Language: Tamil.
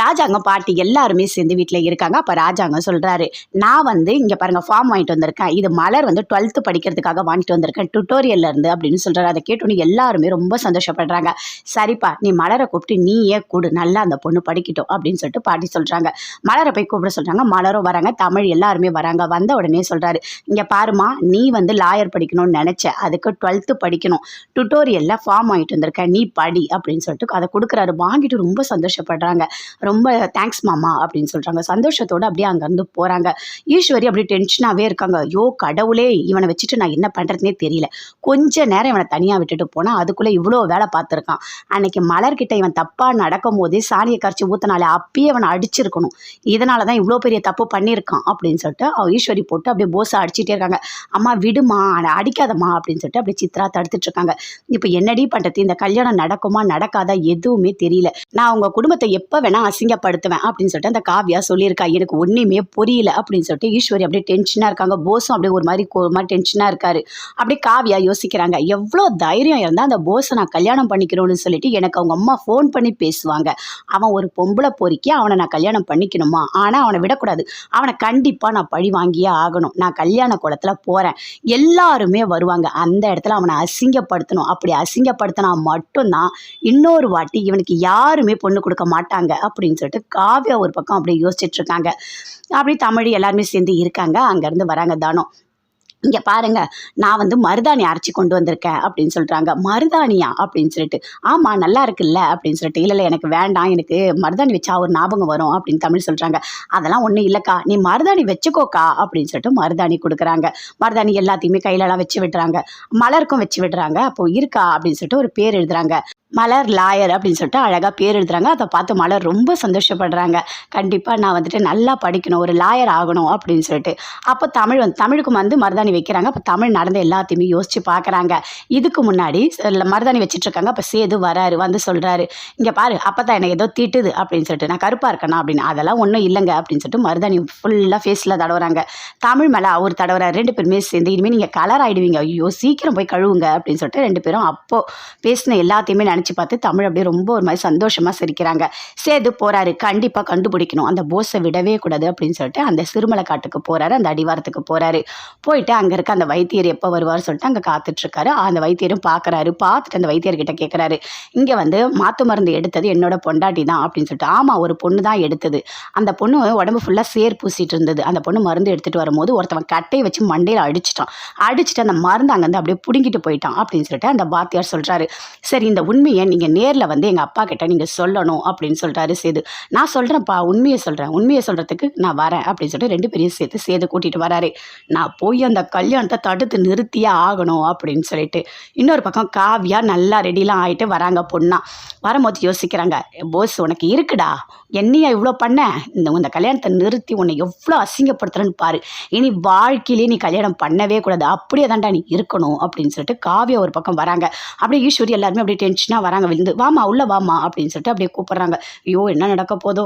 ராஜாங்க பாட்டி எல்லாருமே சேர்ந்து வீட்டில் இருக்காங்க. அப்போ ராஜாங்க சொல்கிறாரு நான் வந்து இங்கே பாருங்கள் ஃபார்ம் வாங்கிட்டு வந்திருக்கேன். இது மலர் வந்து டுவெல்த்து படிக்கிறதுக்காக வாங்கிட்டு வந்திருக்கேன். டுட்டோரியல்ல இருந்து அப்படின்னு சொல்கிறாரு அதை கேட்டோன்னு எல்லாருமே ரொம்ப சந்தோஷப்படுறாங்க. சரிப்பா நீ மலரை கூப்பிட்டு நீயே கூடு. நல்லா அந்த பொண்ணு படிக்கட்டும் அப்படின்னு சொல்லிட்டு பாட்டி சொல்கிறாங்க மலரை போய் கூப்பிட சொல்கிறாங்க மலரும் வராங்க. தமிழ் எல்லாருமே வராங்க. வந்த உடனே சொல்கிறாரு இங்கே பாருமா நீ வந்து லாயர் படிக்கணும்னு நினச்ச அதுக்கு டுவெல்த்து படிக்கணும். டுட்டோரியலில் ஃபார்ம் வாங்கிட்டு வந்திருக்க நீ படி அப்படின்னு சொல்லிட்டு அதை கொடுக்குறாரு. வாங்கிட்டு ரொம்ப சந்தோஷப்படுறாங்க. ரொம்ப தேங்க்ஸ் மாமா அப்படின்னு சொல்கிறாங்க சந்தோஷத்தோடு அப்படியே அங்கேருந்து போகிறாங்க ஈஸ்வரி அப்படியே டென்ஷனாகவே இருக்காங்க. ஐயோ கடவுளே இவனை வச்சுட்டு நான் என்ன பண்ணுறதுனே தெரியல. கொஞ்ச நேரம் இவனை தனியாக விட்டுட்டு போனால் அதுக்குள்ளே இவ்வளோ வேலை பார்த்துருக்கான். அன்னைக்கு மலர்கிட்ட இவன் தப்பாக நடக்கும் போதே சாணியை கரைச்சி ஊற்றினாலே அப்பயே அவனை அடிச்சிருக்கணும். இதனால தான் இவ்வளோ பெரிய தப்பு பண்ணியிருக்கான் அப்படின்னு சொல்லிட்டு அவ ஈஸ்வரி போட்டு அப்படியே போஸை அடிச்சிட்டே இருக்காங்க. அம்மா விடுமா அடிக்காதம்மா அப்படின்னு சொல்லிட்டு அப்படியே சித்ரா தடுத்துட்டு இருக்காங்க. இப்போ என்னடி பண்ணுறது இந்த கல்யாணம் நடக்குமா நடக்காதா எதுவுமே தெரியல. நான் உங்கள் குடும்பத்தை எப்போ வேணால் அசிங்கப்படுத்துவேன் அப்படின்னு சொல்லிட்டு அந்த காவியா சொல்லியிருக்கா எனக்கு ஒன்றுமே புரியல அப்படின்னு சொல்லிட்டு ஈஸ்வரி அப்படியே டென்ஷனாக இருக்காங்க. போஸும் அப்படியே ஒரு மாதிரி ஒரு மாதிரி டென்ஷனாக இருக்காரு. அப்படியே காவியா யோசிக்கிறாங்க எவ்வளோ தைரியம் இருந்தால் அந்த போஸை நான் கல்யாணம் பண்ணிக்கணும்னு சொல்லிட்டு எனக்கு அவங்க அம்மா ஃபோன் பண்ணி பேசுவாங்க. அவன் ஒரு பொம்பளை பொறுக்கி அவனை நான் கல்யாணம் பண்ணிக்கணுமா? ஆனால் அவனை விடக்கூடாது. அவனை கண்டிப்பாக நான் பழி வாங்கியே ஆகணும். நான் கல்யாண குளத்தில் போகிறேன் எல்லாருமே வருவாங்க. அந்த இடத்துல அவனை அசிங்கப்படுத்தணும். அப்படி அசிங்கப்படுத்தினா மட்டும்தான் இன்னொரு வாட்டி இவனுக்கு யாருமே பொண்ணு கொடுக்க மாட்டாங்க அப்படின்னு சொல்லிட்டு காவியா ஒரு பக்கம் அப்படியே யோசிச்சுட்டு இருக்காங்க. அப்படி தமிழ் எல்லாருமே சேர்ந்து இருக்காங்க. அங்கேருந்து வராங்க தானம். இங்கே பாருங்க நான் வந்து மருதாணி அரைச்சி கொண்டு வந்திருக்கேன் அப்படின்னு சொல்கிறாங்க மருதாணியா அப்படின்னு சொல்லிட்டு ஆமாம் நல்லா இருக்குல்ல அப்படின்னு சொல்லிட்டு இல்லை இல்லை எனக்கு வேண்டாம் எனக்கு மருதாணி வச்சா ஒரு ஞாபகம் வரும் அப்படின்னு தமிழ் சொல்கிறாங்க அதெல்லாம் ஒன்றும் இல்லைக்கா நீ மருதாணி வச்சுக்கோக்கா அப்படின்னு சொல்லிட்டு மருதாணி கொடுக்குறாங்க. மருதாணி எல்லாத்தையுமே கையிலலாம் வச்சு விடுறாங்க. மலருக்கும் வச்சு விடுறாங்க. அப்போ இருக்கா அப்படின்னு சொல்லிட்டு ஒரு பேர் எழுதுறாங்க. மலர் லாயர் அப்படின்னு சொல்லிட்டு அழகாக பேர் எழுதுறாங்க. அதை பார்த்து மலர் ரொம்ப சந்தோஷப்படுறாங்க. கண்டிப்பாக நான் வந்துட்டு நல்லா படிக்கணும் ஒரு லாயர் ஆகணும் அப்படின்னு சொல்லிட்டு. அப்போ தமிழ் வந்து தமிழுக்கும் வந்து மருதாணி வைக்கிறாங்க. அப்போ தமிழ் நடந்த எல்லாத்தையுமே யோசிச்சு பார்க்குறாங்க. இதுக்கு முன்னாடி மருதாணி வச்சுட்ருக்காங்க அப்போ சேது வராரு வந்து சொல்கிறாரு இங்கே பாரு அப்போ தான் எனக்கு ஏதோ திட்டுது அப்படின்னு சொல்லிட்டு நான் கருப்பாக இருக்கேனா அப்படின்னு. அதெல்லாம் ஒன்றும் இல்லைங்க அப்படின்னு சொல்லிட்டு மருதாணி ஃபுல்லாக ஃபேஸில் தடவுறாங்க. தமிழ் மேலே அவர் தடவுறாரு ரெண்டு பேருமே சேர்ந்து இனிமேல் நீங்கள் கலர் ஆகிடுவீங்க ஐயோ சீக்கிரம் போய் கழுவுங்க அப்படின்னு சொல்லிட்டு ரெண்டு பேரும் அப்போது பேசின எல்லாத்தையுமே நினச்சி பார்த்து தமிழ் அப்படியே ரொம்ப ஒரு மாதிரி சந்தோஷமாக சிரிக்கிறாங்க. சேது போகிறாரு கண்டிப்பாக கண்டுபிடிக்கணும். அந்த போஸை விடவே கூடாது அப்படின்னு சொல்லிட்டு அந்த சிறுமலை காட்டுக்கு போகிறாரு அந்த அடிவாரத்துக்கு போகிறாரு போயிட்டு அங்கே இருக்க அந்த வைத்தியர் எப்போ வருவார் சொல்லிட்டு அங்கே காத்துட்ருக்காரு. அந்த வைத்தியரும் பார்க்குறாரு பார்த்துட்டு அந்த வைத்தியர்கிட்ட கேட்குறாரு இங்கே வந்து மாத்து மருந்து எடுத்தது என்னோட பொண்டாட்டி தான் அப்படின்னு சொல்லிட்டு. ஆமாம் ஒரு பொண்ணு தான் எடுத்தது. அந்த பொண்ணு உடம்பு ஃபுல்லாக சேர் பூசிட்டு இருந்தது. அந்த பொண்ணு மருந்து எடுத்துகிட்டு வரும்போது ஒருத்தவன் கட்டையை வச்சு மண்டையில் அடிச்சிட்டான். அடிச்சுட்டு அந்த மருந்து அங்கேருந்து அப்படியே பிடுங்கிட்டு போயிட்டான் அப்படின்னு சொல்லிட்டு அந்த பாத்தியார் சொல்கிறாரு சரி இந்த உண்மையை நீங்கள் நேரில் வந்து எங்கள் அப்பா கிட்ட நீங்கள் சொல்லணும் அப்படின்னு சொல்கிறாரு சேது. நான் சொல்கிறேன்ப்பா உண்மையை சொல்கிறேன் உண்மையை சொல்கிறதுக்கு நான் வரேன் அப்படின்னு சொல்லிட்டு ரெண்டு பேரையும் சேர்த்து சேது கூட்டிகிட்டு வராரு. நான் போய் அந்த கல்யாணத்தை தடுத்து நிறுத்தியே ஆகணும் அப்படின்னு சொல்லிட்டு இன்னொரு பக்கம் காவியா நல்லா ரெடிலாம் ஆகிட்டு வராங்க பொண்ணா. வரும்போது யோசிக்கிறாங்க போஸ் உனக்கு இருக்குடா. என்னையா இவ்வளோ பண்ண? இந்த இந்த கல்யாணத்தை நிறுத்தி உன்னை எவ்வளோ அசிங்கப்படுத்துறேன்னு பாரு. இனி வாழ்க்கையிலே நீ கல்யாணம் பண்ணவே கூடாது. அப்படியே தாண்டா நீ இருக்கணும். அப்படின்னு சொல்லிட்டு காவியா ஒரு பக்கம் வராங்க. அப்படியே ஈஸ்வரி எல்லாருமே அப்படியே டென்ஷனாக வராங்க விழுந்து வாமா உள்ள வாமா அப்படின்னு சொல்லிட்டு அப்படியே கூப்பிட்றாங்க. ஐயோ என்ன நடக்க போதோ?